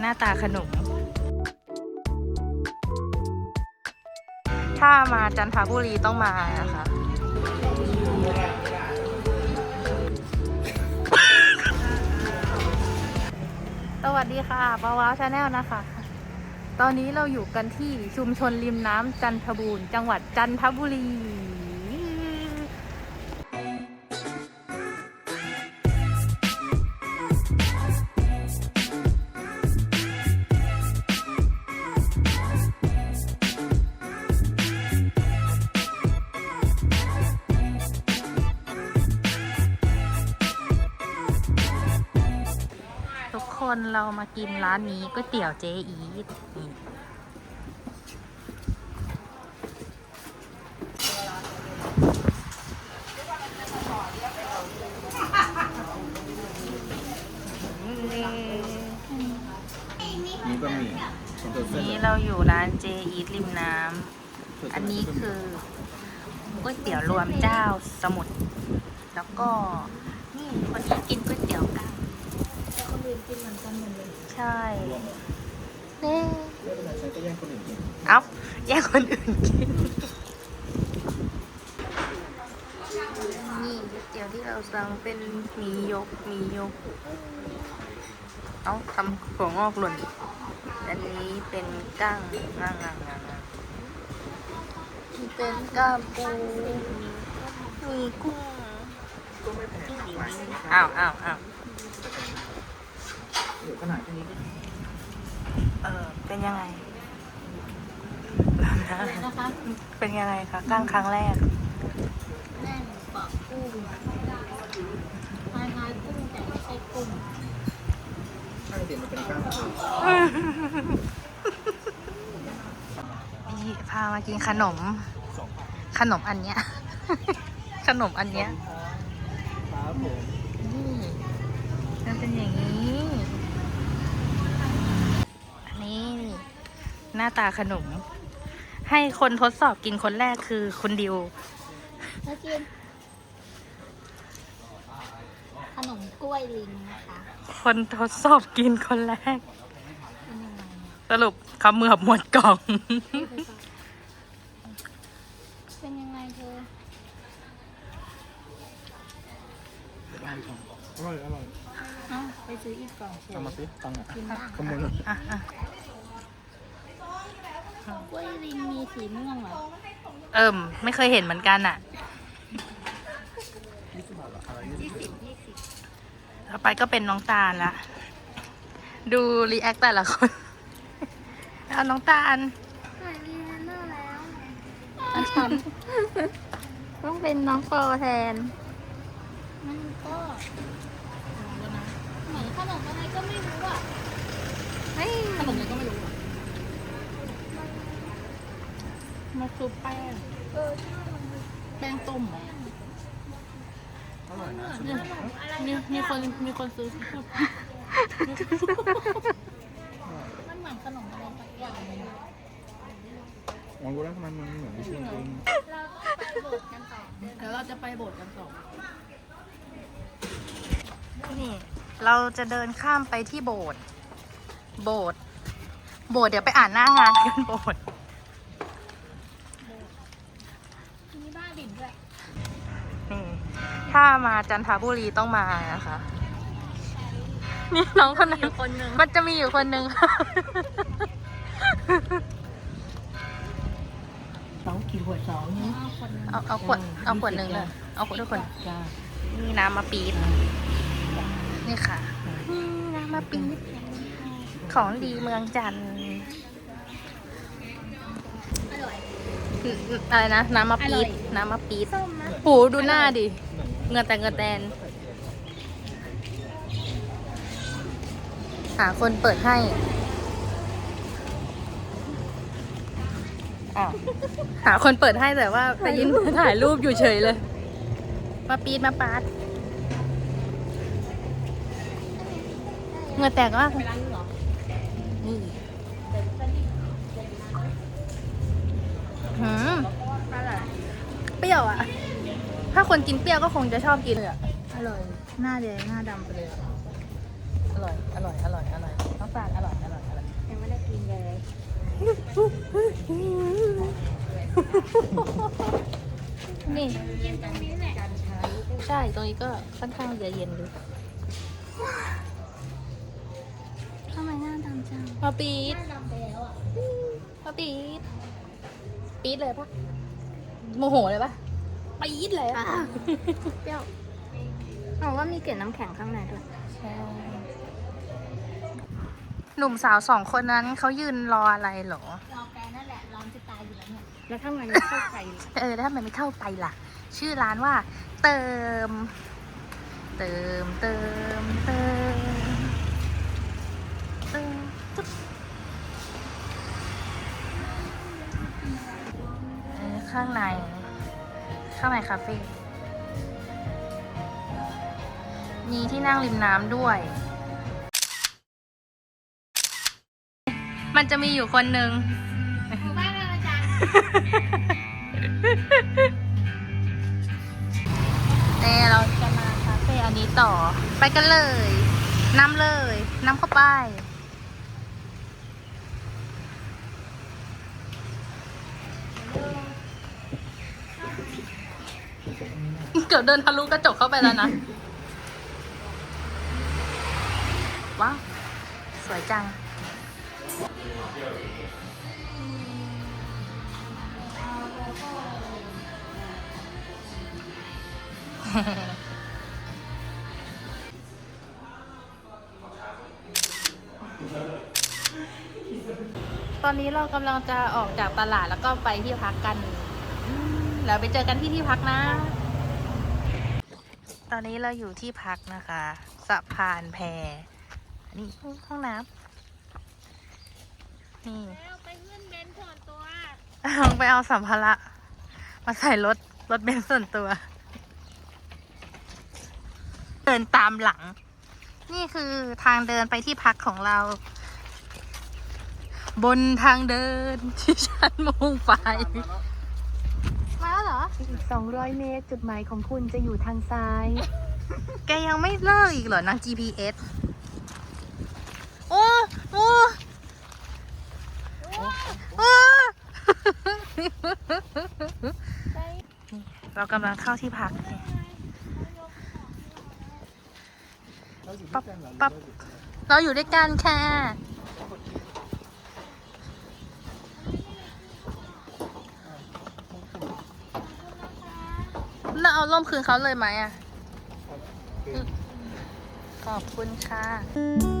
หน้าตาขนม ถ้ามาจันทบุรีต้องมานะคะ สวัสดีค่ะปาวาวชาแนลนะคะ ตอนนี้เราอยู่กันที่ชุมชนริมน้ำจันทบูรณ์จังหวัดจันทบุรี เรามากินร้านนี้ก๋วยเตี๋ยวเจ๊อีทนี่นี่ก็มีนี่เราอยู่ร้านเจอีทริมน้ำ อันนี้คือก๋วยเตี๋ยวรวมเจ้าสมุทรแล้วก็ นี่คนนี้กินก๋วยเตี๋ยวกั้ง คน อื่นกินเหมือนกันหมดเลยใช่นี่ไม่เป็นไรฉันก็แย่งคนอื่นกินเอ้าแย่งคนอื่นกิน นี่เตี๋ยวที่เราสั่งเป็นหมียกหมียก เอ้าทำหัวงอกหล่น อันนี้เป็นกั้งงั่งงั่งงั่งงั่งนี่เป็นก้ามปู มีกุ้งอ้าวอ้าวอ้าว เดี๋ยวขนาดแค่นี้ก็เออเป็นยังไงนะคะเป็นยังไงคะกั้งครั้งแรกแน่นปอกกุ้งคล้ายคล้ายๆกุ้งแต่ไม่ใช่กุ้งข้างเดียวมันเป็นกล้ามปูพี่พามากินขนม ขนมอันเนี้ย ขนมอันเนี้ยครับผมนี่มันเป็นอย่างนี้อันนี้ หน้าตาขนม ให้คนทดสอบกินคนแรกคือคุณดิวแล้วกิน ขนมกล้วยลิงนะคะคนทดสอบกินคนแรก เป็นยังไงเนี่ยสรุปคำเมือบหมดกล่อง เป็นยังไงเธออร่อยอร่อย เอ้าไปซื้ออีกกล่องเฉยเอามาสิตังค์อะกินบ้างขโมยหน่อย อะอะ กล้วยลิงมีสีม่วงเหรอเอิ่ม ไม่เคยเห็นเหมือนกันอะยี่สิบบาทเหรออะไรยี่ยี่สิบสิบยี่สิบต่อไปก็เป็นน้องตาลละ ดูรีแอคแต่ละคนเอาน้องตาลหายมีแนนเนอร์แล้วอันฉันต้องเป็นน้องโปรแทน มันก็เหมือนขนมอะไรก็ไม่รู้อะเฮ้ยขนมอะไรก็ไม่รู้อะ มาซุปแป้งเออใช่มันเป็นแป้งต้มเหรออร่อยนะขนมอะไรมีนะมีคนมีคนซื้อมันเหมือนขนมอะไรสักอย่างหนึงลองดูแล้วทำไมมันเหมือนที่ชื่อจริงเราก็ไปโบสถ์กันต่อเดี๋ยวเราจะไปโบสถ์กันต่อนี่ เราจะเดินข้ามไปที่โบสถ์โบสถ์โบสถ์เดี๋ยวไปอ่านหน้างานกันโบสถ์ มีบ้านดินด้วย นี่ ถ้ามาจันทบุรีต้องมานะคะ นี่น้องคนนั้น คนหนึ่งมันจะมีอยู่คนหนึ่งสองกี่ขวดสองนี่คนหนึ่งเอาเอาขวดเอาขวดหนึ่งเลย เอาขวดทุกคน จ้านี่น้ำมะปี๊ดนี่ค่ะ นี่น้ำมะปี๊ดของดีเมืองจันทร์อร่อยอืมอะไรนะ น้ำมะปี๊ดอร่อยน้ำมะปี๊ดส้มนะปูดูหน้าดิ เงินแต่เงินแตนหาคนเปิดให้อ้าวหาคนเปิดให้แต่ว่าไปยินถ่ายรูปอยู่เฉยเลย มาปี๊ดมาปาดเงินแตกมากไปร้านนี้เหรอนี่หืมอร่อยเปรี้ยวอะ ถ้าคนกินเปรี้ยวก็คงจะชอบกินเลยอะอร่อย หน้าแดงหน้าดำไปเลยอร่อย อร่อย อร่อย อร่อยต้อำตาลอร่อย อร่อย อร่อย ยังไม่ได้กินเลยนี่ ใช่ ตรงนี้ก็ค่อนข้างจะเย็นดูทำไมหน้าดำจังพอปี๊ดพอปี๊ดปี๊ดเลยปะโมโหเลยปะ ปี๊ดเลยอะเปรี้ยวเอาว่ามีเกล็ดน้ำแข็งข้างในด้วย หนุ่มสาวสองคนนั้นเขายืนรออะไรเหรอ รอแกนั่นแหละร้อนจะตายอยู่แล้วเนี่ย แล้วถ้ามันไม่เข้าใจล่ะเออ แล้วทำไมไม่เข้าไปล่ะ ชื่อร้านว่า เติม เติม เติม เติม เติมจุ๊บเออข้างใน ข้างในคาเฟ่มีที่นั่งริมน้ำด้วย มันจะมีอยู่คนหนึ่งบ้านอาจารย์เน่เราจะมาคาเฟ่อันนี้ต่อ ไปกันเลยนำเลยนำเข้าไป เกือบเดินทะลุกระจกเข้าไปแล้วนะ ว้าว สวยจัง ตอนนี้เรากำลังจะออกจากตลาดแล้วก็ไปที่พักกัน แล้วไปเจอกันที่ที่พักนะ ตอนนี้เราอยู่ที่พักนะคะสะพานแพอันนี้ห้องน้ำนี่แล้วไปขึ้นเบนซ์ส่วนตัวลองไปเอาสัมภาระมาใส่รถรถเบนซ์ส่วนตัว เดินตามหลัง นี่คือทางเดินไปที่พักของเรา บนทางเดินที่ฉันมุ่งไป ออีก 200 เมตร จุดหมายของคุณจะอยู่ทางซ้าย แกยังไม่เลิกอีกเหรอนาง GPS โอ้โอ้โอ้เรากำลังเข้าที่พักเนี่ยปั๊บปั๊บเราอยู่ด้วยกันค่ะ เราเอาร่มคืนเขาเลยไหมอะ ขอบคุณค่ะ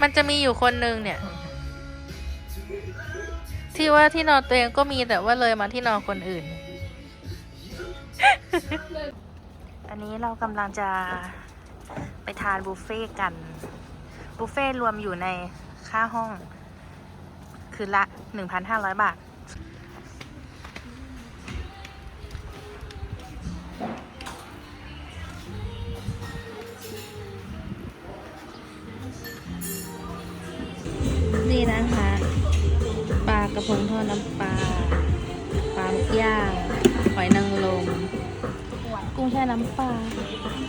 มันจะมีอยู่คนหนึ่งเนี่ย ที่ว่าที่นอนตัวเองก็มีแต่ว่าเลยมาที่นอนคนอื่น อันนี้เรากำลังจะไปทานบุฟเฟ่ต์กัน บุฟเฟ่ต์รวมอยู่ในค่าห้อง คืนละ 1,500 บาทากระพงทอดน้ำปลาปลาหมึกย่างหอยนางรมกุ้งแช่น้ำปลา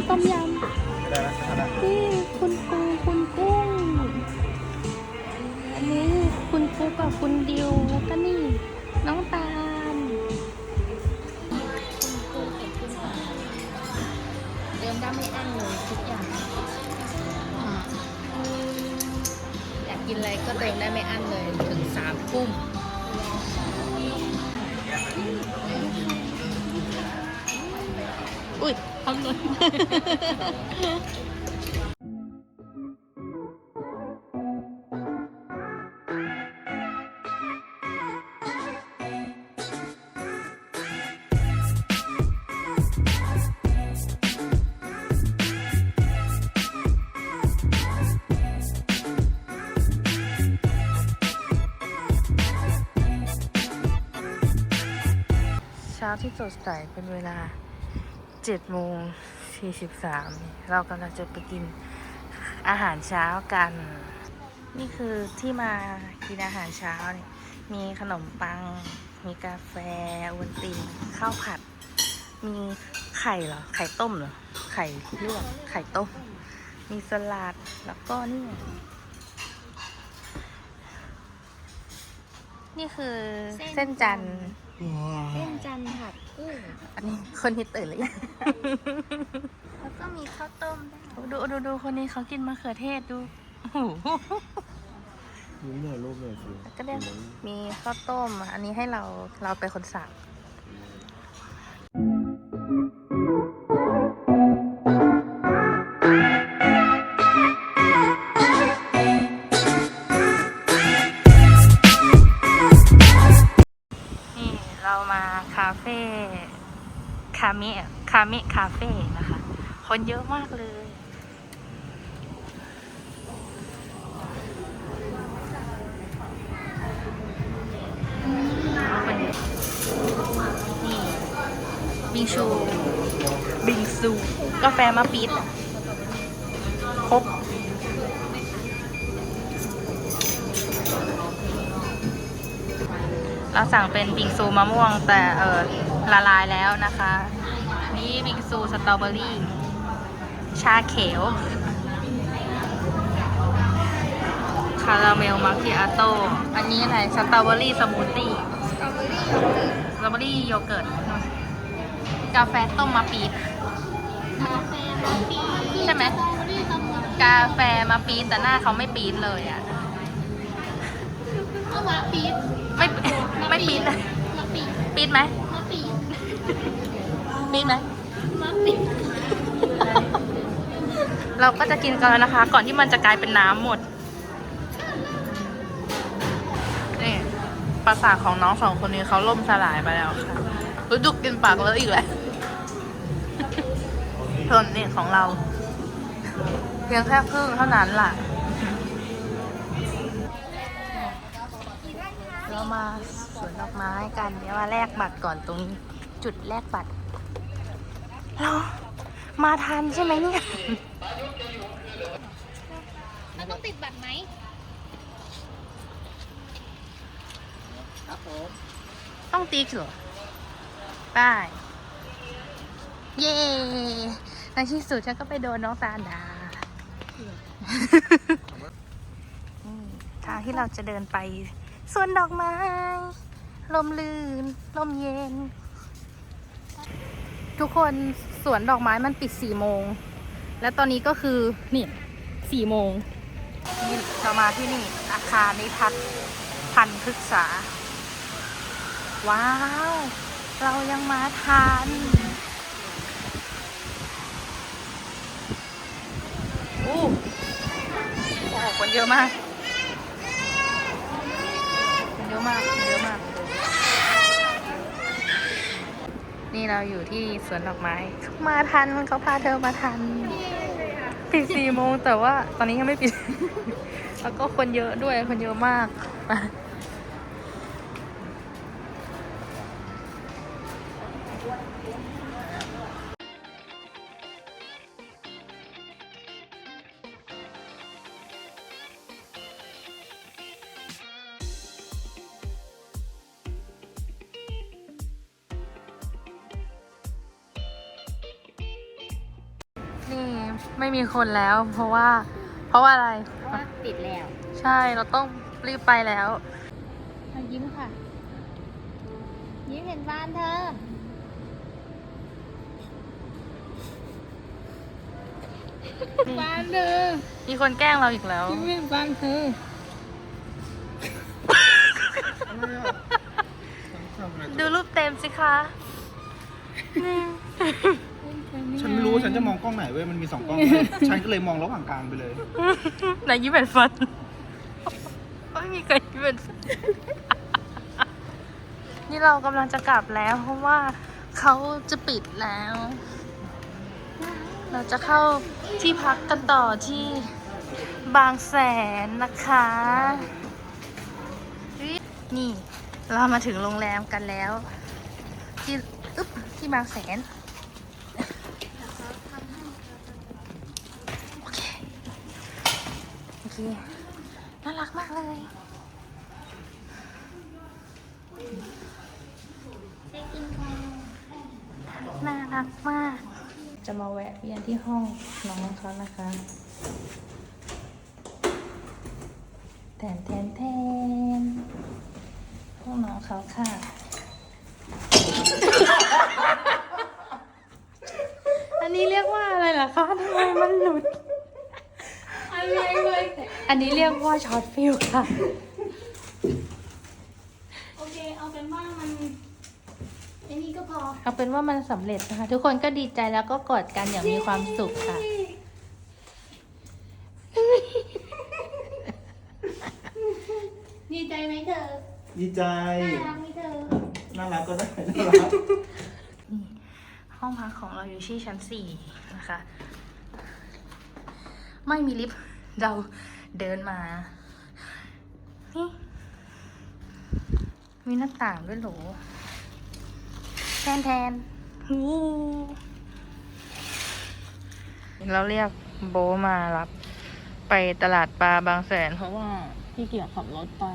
ต้มยำนี่คุณปูคุณกุ้งอันนี้คุณปูกับคุณดิวแล้วก็นี่ น้องตาลเติมได้ไม่อั้นเลยทุกอย่างอยากกินอะไรก็เติมได้ไม่อั้นเลยถึงสามทุ่ม อุ้ยทำเลย ที่สดใสเป็นเวลา7โมง43 เรากำลังจะไปกินอาหารเช้ากัน นี่คือที่มากินอาหารเช้าเนี่ยมีขนมปัง มีกาแฟอวนตินข้าวผัด มีไข่เหรอ ไข่ต้มเหรอ ไข่ลวกไข่ต้ม มีสลัด แล้วก็นี่ นี่คือเส้นจันทร์ เส้นจันทร์ผัดกุ้งอันนี้คนที่ตื่นหรือยังแล้วก็มีข้าวต้มด้วยดูดูดูคนนี้เขากินมะเขือเทศดูโอ้โหยิ้มหน่อยรูปหน่อยสิแล้วก็เรียกมีข้าวต้มอะอันนี้ให้เราเราเป็นคนสั่งนี่ คนเยอะมากเลยนี่บิงชู บิงซู กาแฟมาปีดครบเราสั่งเป็นบิงซูมะม่วงแต่เออละลายแล้วนะคะ นี่บิงซูสตรอเบอรี่ ชาเขียว คาราเมลมาคิอาโต้อันนี้อะไร สตรอเบอรี่สมูทตี้สตรอเบอรี่โยเกิร์ต กาแฟต้มมะปี๊ดกาแฟมาปีใช่ไหมสตรอเบอรี่สมูทกาแฟมาปี๊ดแต่หน้าเขาไม่ปี๊ดเลยอะเอามาปีดไม่ไม่ปี๊ดเลยมาปีดปี๊ดไหมมาปีดปี๊ดไหมมาปีด เราก็จะกินกันแล้วนะคะ ก่อนที่มันจะกลายเป็นน้ำหมด นี่ประสาทของน้องสองคนนี้เขาล่มสลายไปแล้วค่ะรู้จุกกินปากแล้วอีกแล้วส่วนนี่ของเรา เพียงแค่ครึ่งเท่านั้นล่ะ เรามาสวนดอกไม้กันเดี๋ยวมาแลกบัตรก่อนตรงนี้จุดแลกบัตรเรามาทันใช่ไหมเนี่ย ต้องติดบัตรไหมต้องติ๊กเหรอได้เย้ในที่สุดฉันก็ไปโดนน้องตาดานี่ทางที่เราจะเดินไปสวนดอกไม้ ลมลื่น ลมเย็น ทุกคนสวนดอกไม้มันปิดสี่โมง และตอนนี้ก็คือ นี่สี่โมง นี่เรามาที่นี่ อาคารนิทัศน์พันธุ์พฤกษา ว้าว เรายังมาทันโอ้โอ้โหคนเยอะมากคนเยอะมากคนเยอะมาก นี่เราอยู่ที่สวนดอกไม้ มาทันเขาพาเธอมาทัน ปิดสี่โมงแต่ว่าตอนนี้ยังไม่ปิด แล้วก็คนเยอะด้วยคนเยอะมาก ม่มีคนแล้ว เพราะว่า เพราะว่าอะไร เพราะว่าปิดแล้ว ใช่เราต้องรีบไปแล้วมายิ้มค่ะ ยิ้มเห็นบ้านเธอบ้านเธอมีคนแกล้งเราอีกแล้วยิ้มเห็นบ้านเธอดูรูปเต็มสิคะนี่ ฉันไม่รู้ฉันจะมองกล้องไหนเว้ย มันมีสองกล้องฉันก็เลยมองระหว่างกลางไปเลย ไหนยิ้มเป็นฟันไม่มีใครยิ้มเป็นฟันนี่เรากำลังจะกลับแล้ว เพราะว่าเขาจะปิดแล้ว เราจะเข้าที่พักกันต่อที่บางแสนนะคะ นี่เรามาถึงโรงแรมกันแล้ว ที่อึ๊บที่บางแสน โอเค โอเคน่ารักมากเลยน่ารักมาก จะมาแวะเวียนที่ห้องน้องเขานะคะแทนแทนแทนห้องน้องเขาค่ะ อันนี้เรียกว่าอะไรล่ะคะทำไมมันหลุด อะไรเลยอันนี้เรียกว่าช็อตฟิลค่ะ โอเค เอาเป็นว่ามันไอ้นี่ก็พอ เอาเป็นว่ามันสำเร็จนะคะ ทุกคนก็ดีใจแล้วก็กอดกันอย่างมีความสุขค่ะ ดีใจไหมเธอดีใจ น่ารักไหมเธอ น่ารักก็ได้น่ารักห้องพักของเราอยู่ที่ชั้นสี่นะคะ ไม่มีลิฟต์ เราเดินมา นี่ มีหน้าต่างด้วยเหรอแทนแทนหูเราเรียกโบทมารับ ไปตลาดปลาบางแสน เพราะว่าพี่เกียรขับรถไป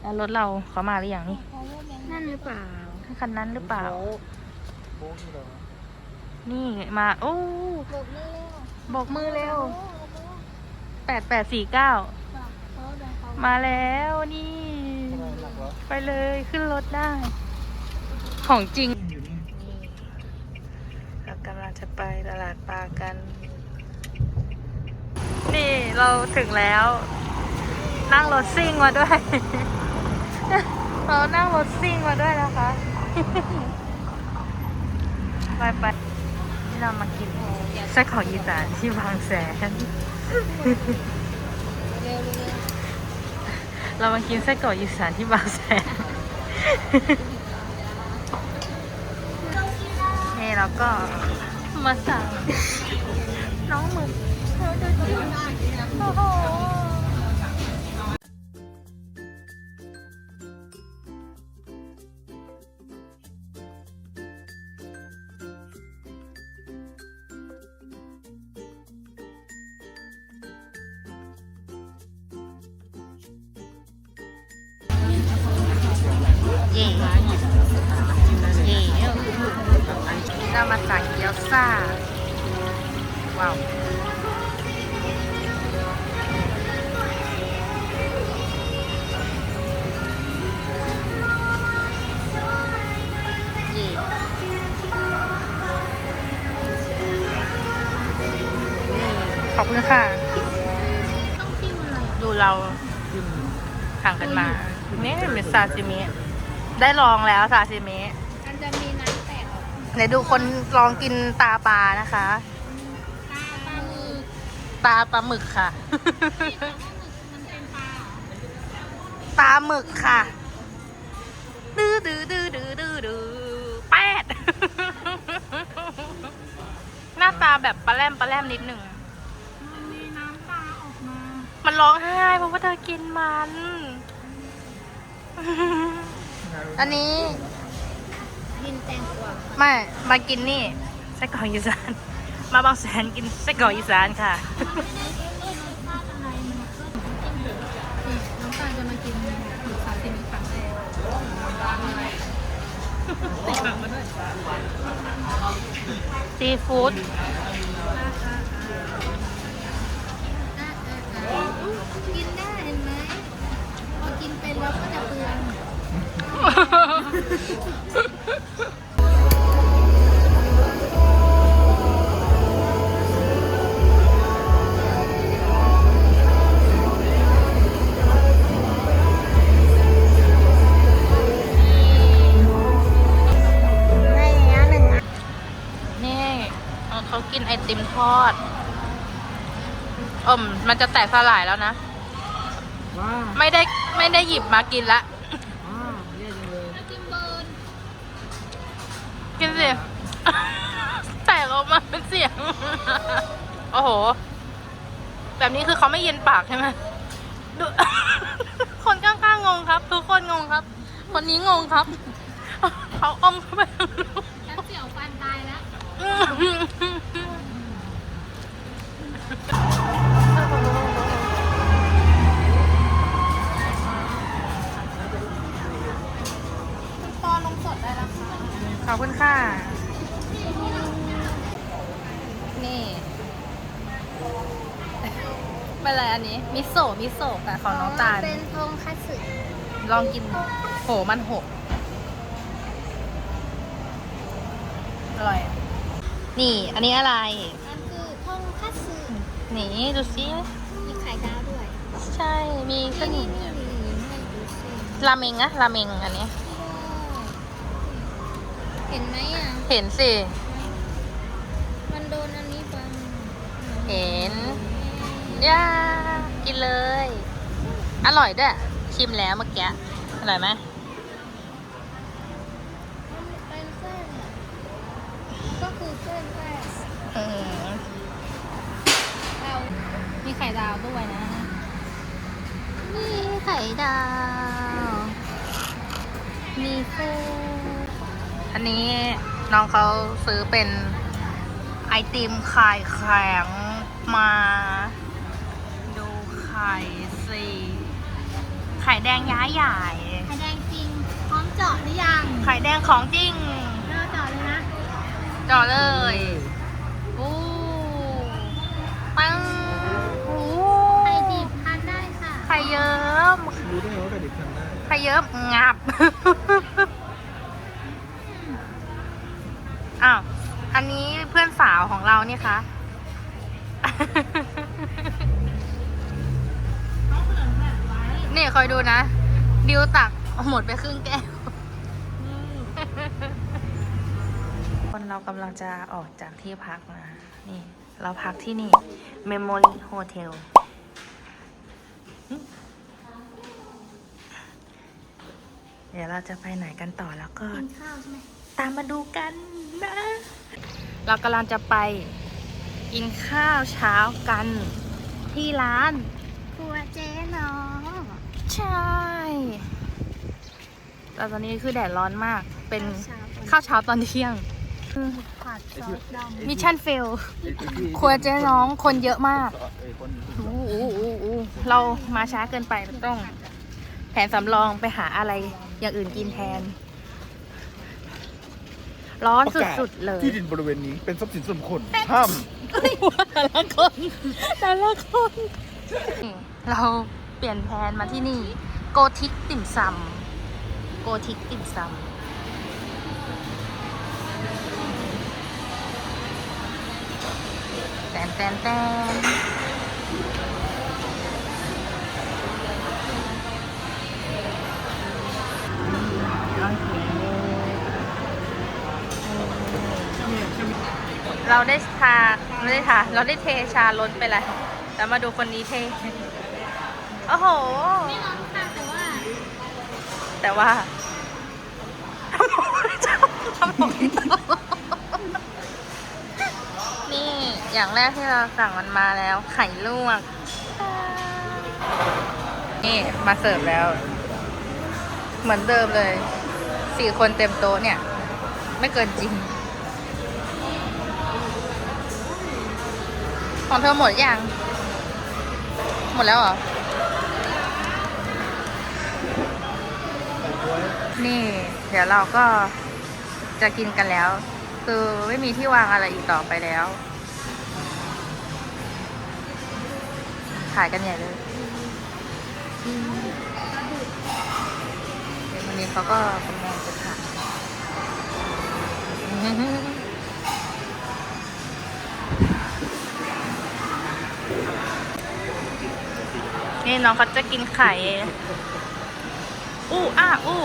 แล้วรถเราเขามาหรือยังนี่ นั่นหรือเปล่าคันนั้นหรือเปล่าโบ๊ะคืออะไรวะนี่มา โอ้ บอกมือเร็วบอกมือเร็ว แปดแปดสี่เก้ามาแล้วนี่ ไปเลยขึ้นรถได้ ของจริงเรากำลังจะไปตลาดปลากัน นี่เราถึงแล้ว นั่งรถซิ่งมาด้วย เรานั่งรถซิ่งมาด้วยนะคะ ไปไปนี่เรามากินไส้กรอกอีสานที่บางแสน เร็วเร็วเรามากินไส้กรอกอีสานที่บางแสน นี่เราก็มาสั่งน้องหมึกเธอดูสิโอ้โห ขอบคุณค่ะ ดูเราห่างกันมา นี่เป็นซาซิมิ ได้ลองแล้วซาซิมิมันจะมีน้ำแตกออกไหนดูคนลองกินตาปลานะคะ ตาปลาหมึกตาปลาหมึกค่ะ มันเป็นปลาตาหมึกค่ะ ดื้อดื้อดื้อดื้อดื้อดื้อแปด หน้าตาแบบปลาแรมปลาแรมนิดหนึ่ง มันร้องไห้เพราะว่าเธอกินมัน อันนี้ กินแตงกวาไม่ มากินนี่ไส้กรอกอีสาน มาบางแสนกินไส้กรอกอีสานค่ะ น้ำตาลจะมากินหมูซาซิมิครั้งแรกซีฟู้ด กินได้เห็นไหมพอกินเป็นแล้วก็จะเปลืองได้แล้วหนึ่งนี่เอเขากินไอติมทอด อมมันจะแตกสลายแล้วนะ ว้าไม่ได้ไม่ได้หยิบมากินละว้าวแย่จังเลยกินเบิร์นกินสิ แตกออกมาเป็นเสียง โอ้โห แบบนี้คือเขาไม่เย็นปากใช่ไหมดู คนข้างๆงงครับ ทุกคนงงครับ คนนี้งงครับ เขาอมเข้าไปทางรูฉันเสียวฟันตายแล้วป ขอบคุณค่ะ นี่ เป็นอะไรอันนี้ มิโซะมิโซะกับของน้องตาล เป็นทงคัตสึลองกินโหมันหกอร่อย นี่ อันนี้อะไร มันคือทงคัตสึนี่ดูสิ มีไข่ดาวด้วย ใช่ มีเส้นนี่นี่นี่ให้ดูสิราเมงอะราเมงอันนี้เห็นไหมอะ เห็นสิ มันโดนอันนี้บังเห็นย่ากินเลย อร่อยด้วย ชิมแล้วเมื่อกี้ อร่อยไหมมันเป็นเส้นอะก็คือเส้นแรกอืมเรามีไข่ดาวด้วยนะนี่ไข่ดาว มีเส้น อันนี้น้องเขาซื้อเป็นไอติมไข่แข็งมา ดูไข่สิไข่แดงย้ายใหญ่ไข่แดงจริง พร้อมเจาะหรือยังไข่แดงของจริงเริ่มเจาะเลยนะจอเลยอู้ปังอู้ไข่ดิบทานได้ค่ะ ไข่เยิ้มรู้ได้ไงว่าไก่ดิบทำได้ ไข่เยิ้มงับ อ้าว อันนี้เพื่อนสาวของเราเนี่ยคะ นี่คอยดูนะ ดิวตักหมดไปครึ่งแก้วคนเรากำลังจะออกจากที่พักนะ นี่ เราพักที่นี่ Memory Hotel เดี๋ยวเราจะไปไหนกันต่อแล้วก็กินข้าวใช่ไหม ตามมาดูกันนะ เรากำลังจะไปกินข้าวเช้ากันที่ร้านครัวเจ๊น้องใช่แต่ตอนนี้คือแดดร้อนมาก เป็นข้าวเช้าข้าวเช้าตอนเที่ยง ผัดซอสดำมิชชั่นเฟล ครัวเจ๊น้องคนเยอะมากไอ้คนอู้อู้อู้อู้เรามาช้าเกินไปเราต้อง แผนสำรองไปหาอะไรอย่างอื่นกินแทน ร้อนสุด ๆ เลย ที่ดินบริเวณนี้เป็นทรัพย์สินส่วนบุคคลห้ามแต่ละคนแต่ละคน เราเปลี่ยนแผนมาที่นี่ โกทิกติ่มซำโกทิกติ่มซำแตนแตนแตน เราได้ทาไม่ได้ทาเราได้เทชาล้นไปแล้วแล้วมาดูคนนี้เท โอ้โห ไม่ร้อนค่ะแต่ว่า แต่ว่าทำหมดนี่อย่างแรกที่เราสั่งมันมาแล้ว ไข่ลวก นี่มาเสิร์ฟแล้ว เหมือนเดิมเลย สี่คนเต็มโต๊ะเนี่ย ไม่เกินจริง ของเธอหมดยัง หมดแล้วเหรอ นี่ เดี๋ยวเราก็จะกินกันแล้ว คือไม่มีที่วางอะไรอีกต่อไปแล้วถ่ายกันใหญ่เลยวันนี้เขาก็กำลังจะถ่าย นี่น้องเขาจะกินไข่ อู้อ้าอู้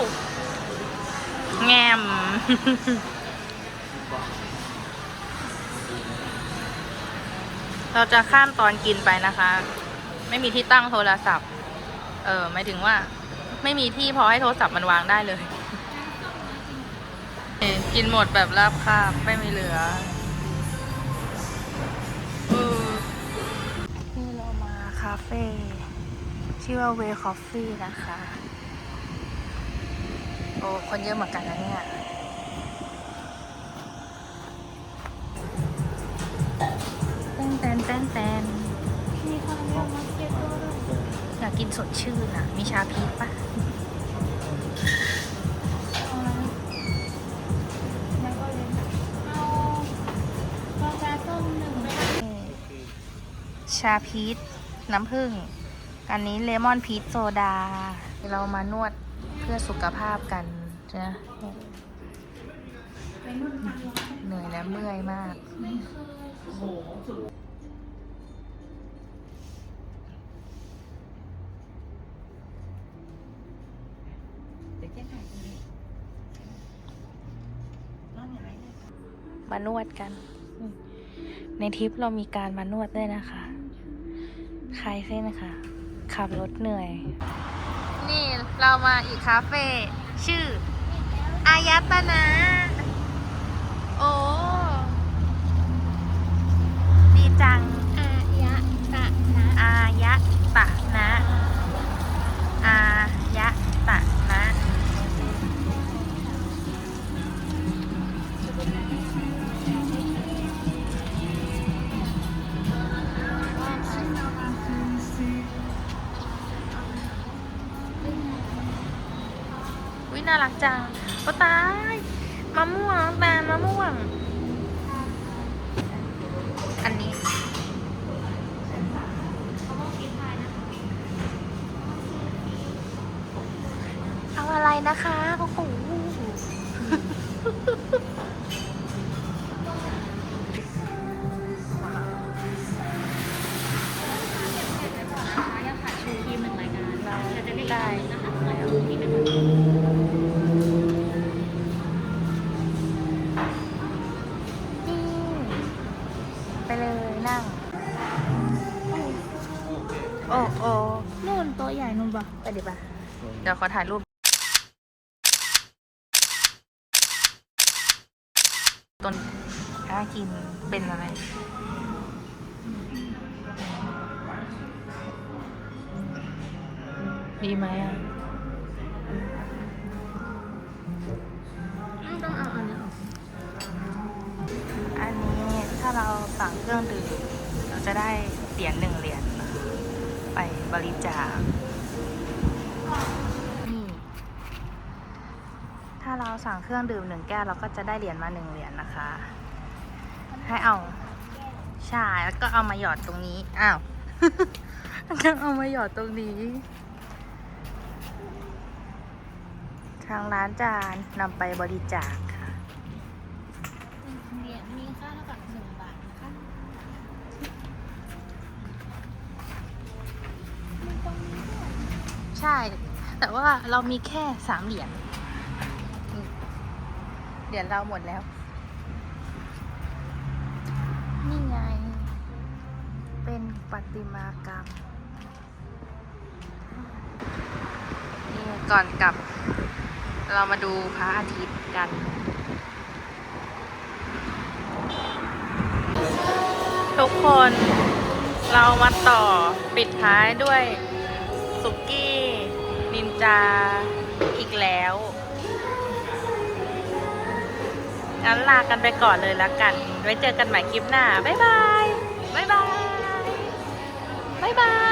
แงม เราจะข้ามตอนกินไปนะคะ ไม่มีที่ตั้งโทรศัพท์ เออหมายถึงว่า ไม่มีที่พอให้โทรศัพท์มันวางได้เลย กินหมดแบบราบคาบไม่มีเหลือนี่เรามาคาเฟ่ ชื่อว่าเวคอฟฟี่นะคะ โอ้ คนเยอะเหมือนกันนะเนี่ยแตนแตนแตนแตนมีคาราเมลมาสเก็ตด้วยอยากกินสดชื่นอะ มีชาพีชปะเอาอะไรแล้วก็เลยเอากาแฟส้มหนึ่งไหมคะชาพีชน้ำผึ้ง อันนี้เลมอนพีชโซดา เรามานวดเพื่อสุขภาพกันนะเหนื่อยและเมื่อยมากมานวดกัน ในทริปเรามีการมานวดด้วยนะคะคลายเส้นนะคะ ขับรถเหนื่อย นี่เรามาอีกคาเฟ่ชื่อ อายตนะ โอ้ ดีจัง อายะตะนะ อายตะนะ อา น่ารักจังโอ้ตายมะม่วงแตนมะม่วง อันนี้ เอาอะไรนะคะ นู่นโต๊ะใหญ่นู่นปะไปดิป่ะเดี๋ยวขอถ่ายรูป ต้นถ้ากินเป็นอะไร ดีไหมอะต้องเอาอันนี้ออก อันนี้ถ้าเราสั่งเครื่องดื่มเราจะได้เหรียญหนึ่งเหรียญนะคะ ไปบริจาคนี่ถ้าเราสั่งเครื่องดื่มหนึ่งแก้วเราก็จะได้เหรียญมาหนึ่งเหรียญนะคะ ให้เอาใช่แล้วก็เอามาหยอดตรงนี้อ้าวก็เอามาหยอดตรงนี้ ทางร้านจะนำไปบริจาค ใช่ แต่ว่าเรามีแค่สามเหรียญเหรียญเราหมดแล้ว นี่ไง เป็นประติมากรรม นี่ก่อนกลับ เรามาดูพระอาทิตย์กันทุกคนเรามาต่อปิดท้ายด้วย จะอีกแล้วงั้นลากันไปก่อนเลยละกัน ไว้เจอกันใหม่คลิปหน้า บ๊ายบาย บ๊ายบาย บ๊ายบาย